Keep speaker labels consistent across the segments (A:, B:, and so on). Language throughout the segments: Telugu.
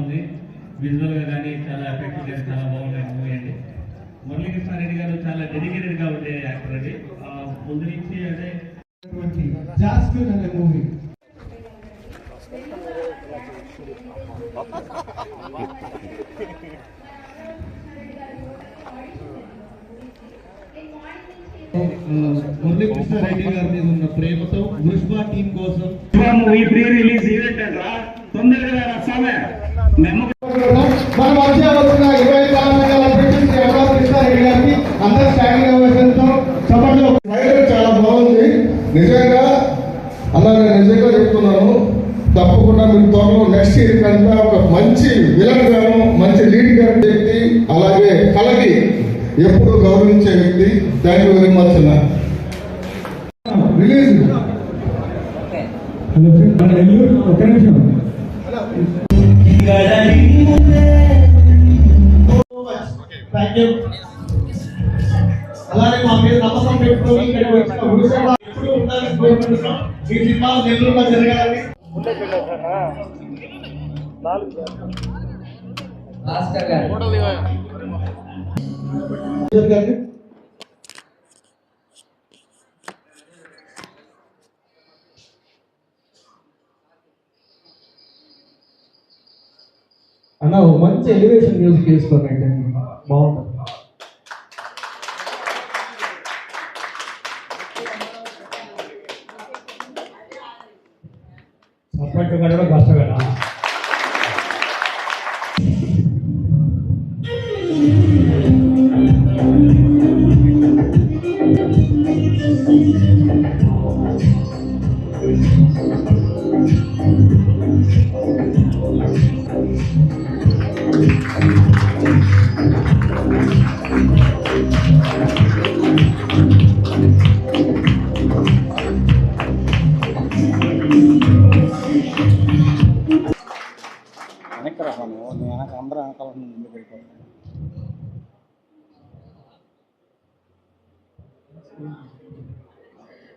A: ఉంది. విజువల్గా కానీ చాలా ఎఫెక్టివ్గా చాలా బాగుండే మూవీ అండి. మురళీకృష్ణ రెడ్డి గారు చాలా డెడికేటెడ్గా ఉండే యాక్టర్ అండి. ముందు నుంచి
B: జాస్మిన్ అనే మూవీ. మురళీకృష్ణ రెడ్డి గారి మీద ఉన్న ప్రేమతో వృష్భ టీం కోసం
A: మూవీ ప్రీ రిలీజ్ ఈవెంట్ అంటారా తొందరగా మేము
B: మన మధ్య వచ్చిన ఇరవై కృష్ణారెడ్డి గారికి అందరూ స్టాండింగ్ అవ్వడంతో
C: ట్రైలర్ చాలా బాగుంది నిజంగా అలా నేను నిజంగా చెప్తున్నాను తప్పకుండా మీరు త్వరలో నెక్స్ట్ ఇయర్ కంటే ఒక మంచి విలన్ గాను మంచి లీడ్ గాను వ్యక్తి అలాగే కలగి ఎప్పుడూ గౌరవించే వ్యక్తి థ్యాంక్ యూ వెరీ మచ్ అన్న రిలీజ్
B: హలో ఒక నిమిషం అలానే మా మీద నమ్మకం పెట్టుకొని ఇక్కడికి వచ్చిన ఎప్పుడు ఉండాలని కోరుకుంటున్నాం ఈ నెల్లూరులో జరగాలని
D: భాస్కర్ గారు
B: మంచి ఎలివేషన్ మ్యూజిక్ వేసుకోండి బాగుంటుంది సపరేట్ కట్టడం కష్టం కదా
E: వెనక్కి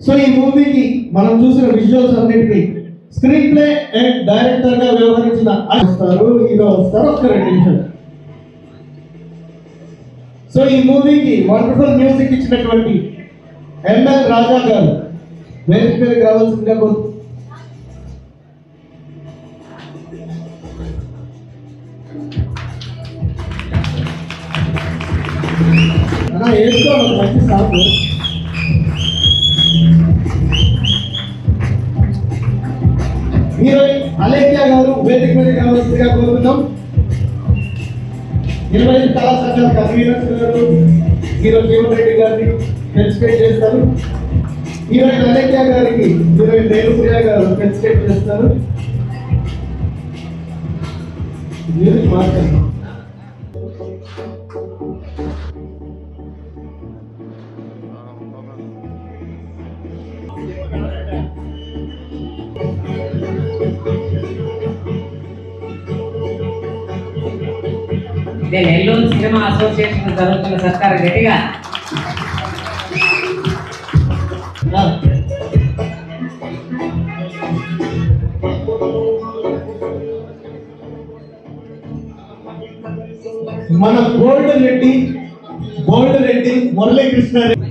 B: సో ఈ మూవీకి మనం చూసిన విజువల్స్ అన్నిటికీ స్క్రీన్ ప్లే అండ్ డైరెక్టర్గా వ్యవహరించిన వస్తారు హీరో వస్తారు ఒక్క రెండు నిమిషాలు సో ఈ మూవీకి వండర్ఫుల్ మ్యూజిక్ ఇచ్చినటువంటి ఎంఎల్ రాజా గారు వేదిక మీదకి రావాల్సిందిగా కోరు అన్నా మంచి సాగు. అలేఖ్య గారు వేదిక మీద కావాల్సిందిగా కోరుతున్నాం. ఇరవై ఐదు కళా సంఘాల కన్వీనర్స్ గారు ఈరోజు జీవన్ రెడ్డి గారిని ఫెలిసిపేట్ చేస్తారు. ఈరోజు అలేఖ్య గారికి హీరోయిన్ రేణుప్రియ గారు ఫెలిసిపేట్ చేస్తారు. మ్యూజిక్ మాట్లాడతాం
D: నేను నెల్లూరు సినిమా అసోసియేషన్ జరుగుతున్న సత్కారం గట్టిగా
B: మన gold Reddy gold Reddy Muralikrishna Reddy?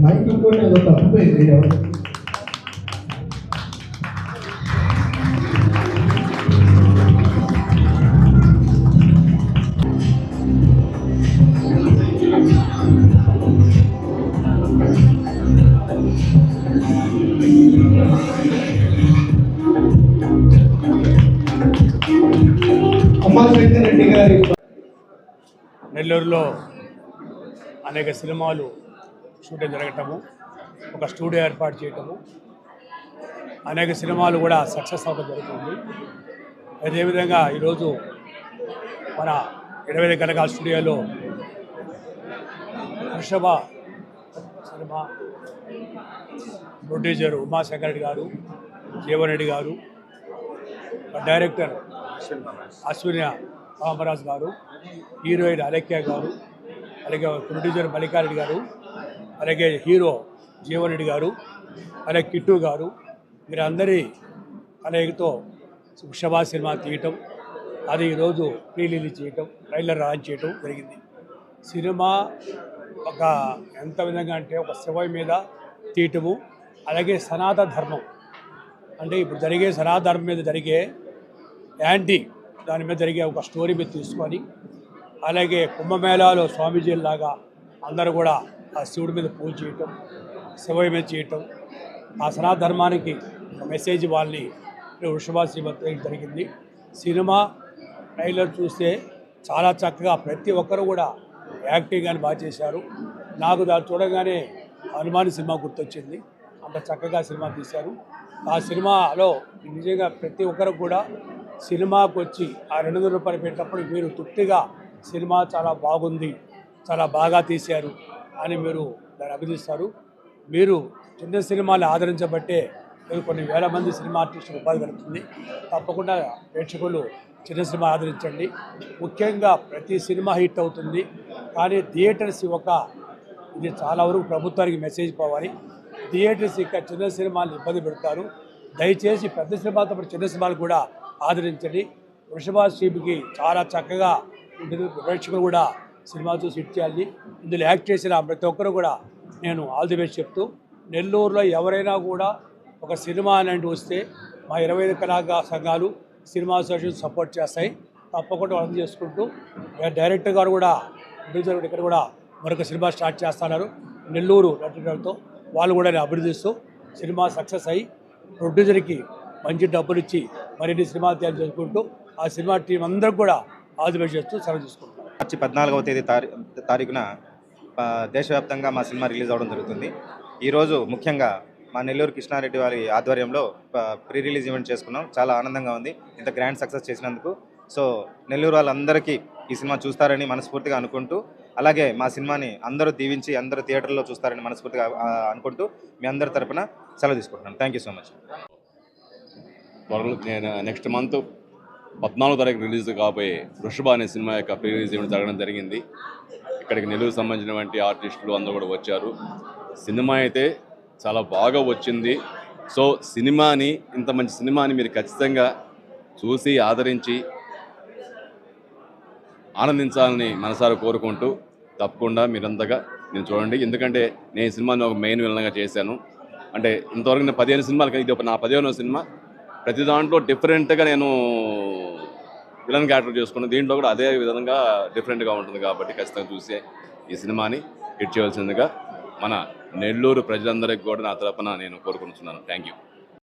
B: Mike ఇంకోటి ఏదో తప్పిపోయింది
F: నెల్లూరులో అనేక సినిమాలు షూటింగ్ జరగటము ఒక స్టూడియో ఏర్పాటు చేయటము అనేక సినిమాలు కూడా సక్సెస్ అవ్వడం జరుగుతుంది. అదేవిధంగా ఈరోజు మన ఇరవై కనకాల స్టూడియోలో వృషభ సినిమా ప్రొడ్యూసర్ ఉమాశంకర్ రెడ్డి గారు జీవన్ రెడ్డి గారు డైరెక్టర్ అశ్విని కామరాజ్ గారు హీరోయిన్ అలెక్య గారు అలాగే ప్రొడ్యూసర్ మల్లికారెడ్డి గారు అలాగే హీరో జీవన్రెడ్డి గారు అలాగే కిట్టు గారు వీరందరి కలయికతో వృషభ సినిమా తీయటం అది ఈరోజు ప్రీ రిలీజ్ చేయటం ట్రైలర్ లాంచ్ చేయటం జరిగింది. సినిమా ఒక ఎంత విధంగా అంటే ఒక శివయ్య మీద తీయటము అలాగే సనాతన ధర్మం. అంటే ఇప్పుడు జరిగే సనాతన ధర్మం మీద జరిగే యాంటీ దాని మీద జరిగే ఒక స్టోరీ మీద తీసుకొని అలాగే కుంభమేళాలో స్వామీజీలాగా అందరూ కూడా ఆ శివుడి మీద పూజ చేయటం శివయ్య మీద చేయటం ఆ సనాతన ధర్మానికి మెసేజ్ వాళ్ళని వృషభాసి జరిగింది. సినిమా ట్రైలర్ చూస్తే చాలా చక్కగా ప్రతి ఒక్కరు కూడా యాక్టింగ్ కానీ బాగా చేశారు. నాకు దాన్ని చూడగానే హనుమాన్ సినిమా గుర్తొచ్చింది. అంత చక్కగా సినిమా తీశారు. ఆ సినిమాలో నిజంగా ప్రతి ఒక్కరు కూడా సినిమాకు వచ్చి ఆ రెండు వందల రూపాయలు పెట్టినప్పుడు మీరు తృప్తిగా సినిమా చాలా బాగుంది చాలా బాగా తీశారు అని మీరు దాన్ని అభినందిస్తారు. మీరు చిన్న సినిమాలు ఆదరించబట్టే మీరు కొన్ని వేల మంది సినిమా ఆర్టిస్టులు ఉపాధి కలుగుతుంది తప్పకుండా ప్రేక్షకులు చిన్న సినిమా ఆదరించండి. ముఖ్యంగా ప్రతి సినిమా హిట్ అవుతుంది. కానీ థియేటర్స్ ఒక ఇది చాలా వరకు ప్రభుత్వానికి మెసేజ్ పోవాలి. థియేటర్స్ ఇక చిన్న సినిమాలు ఇబ్బంది పెడతారు. దయచేసి పెద్ద సినిమాతో చిన్న సినిమాలు కూడా ఆదరించండి. వృషభ శ్రీకి చాలా చక్కగా ఉంటుంది. ప్రేక్షకులు కూడా సినిమా చూసి హిట్ చేయాలి. ఇందులో యాక్ట్ చేసిన ప్రతి ఒక్కరు కూడా నేను ఆల్ ది బెస్ట్ చెప్తూ నెల్లూరులో ఎవరైనా కూడా ఒక సినిమా అనేది వస్తే మా ఇరవై ఐదు కళాగా సంఘాలు సినిమా అసోసియేషన్ సపోర్ట్ చేస్తాయి. తప్పకుండా అర్థం చేసుకుంటూ డైరెక్టర్ గారు కూడా ప్రొడ్యూసర్ ఇక్కడ కూడా మరొక సినిమా స్టార్ట్ చేస్తున్నారు. నెల్లూరు నటులతో వాళ్ళు కూడా నేను అభినందిస్తూ సినిమా సక్సెస్ అయ్యి ప్రొడ్యూసర్కి మంచి డబ్బులు ఇచ్చి మరిన్ని సినిమా తయారు చేసుకుంటూ ఆ సినిమా టీం అందరూ కూడా ఆదివేసి చేస్తూ సెలవు తీసుకుంటాం
G: మార్చి పద్నాలుగవ తేదీ తారీ తారీఖున దేశవ్యాప్తంగా మా సినిమా రిలీజ్ అవ్వడం జరుగుతుంది. ఈరోజు ముఖ్యంగా మా నెల్లూరు కృష్ణారెడ్డి వారి ఆధ్వర్యంలో ప్రీ రిలీజ్ ఈవెంట్ చేసుకున్నాం. చాలా ఆనందంగా ఉంది. ఇంత గ్రాండ్ సక్సెస్ చేసినందుకు. సో నెల్లూరు వాళ్ళందరికీ ఈ సినిమా చూస్తారని మనస్ఫూర్తిగా అనుకుంటూ అలాగే మా సినిమాని అందరూ దీవించి అందరూ థియేటర్లో చూస్తారని మనస్ఫూర్తిగా అనుకుంటూ మీ అందరి తరపున సెలవు తీసుకుంటున్నాను థ్యాంక్ యూ సో మచ్
H: త్వరలో నేను నెక్స్ట్ మంత్ పద్నాలుగు తారీఖు రిలీజ్ కాబోయే వృషభ అనే సినిమా యొక్క ప్రీ రిలీజ్ ఈవెంట్ జరగడం జరిగింది. ఇక్కడికి నెల్లూరు సంబంధించినటువంటి ఆర్టిస్టులు అందరూ కూడా వచ్చారు. సినిమా అయితే చాలా బాగా వచ్చింది. సో సినిమాని ఇంత మంచి సినిమాని మీరు ఖచ్చితంగా చూసి ఆదరించి ఆనందించాలని మనసారా కోరుకుంటూ తప్పకుండా మీరంతగా నేను చూడండి. ఎందుకంటే నేను సినిమాని ఒక మెయిన్ విలన్గా చేశాను. అంటే ఇంతవరకు నేను పదిహేను సినిమాలు ఇది ఒక నా పదిహేనో సినిమా. ప్రతి దాంట్లో డిఫరెంట్గా నేను విలన్ క్యారెక్టర్ చేసుకున్నాను దీంట్లో కూడా అదే విధంగా డిఫరెంట్గా ఉంటుంది కాబట్టి ఖచ్చితంగా చూసే ఈ సినిమాని హిట్ చేయవలసిందిగా మన నెల్లూరు ప్రజలందరికీ కూడా నా తరపున నేను కోరుకుంటున్నాను. Thank you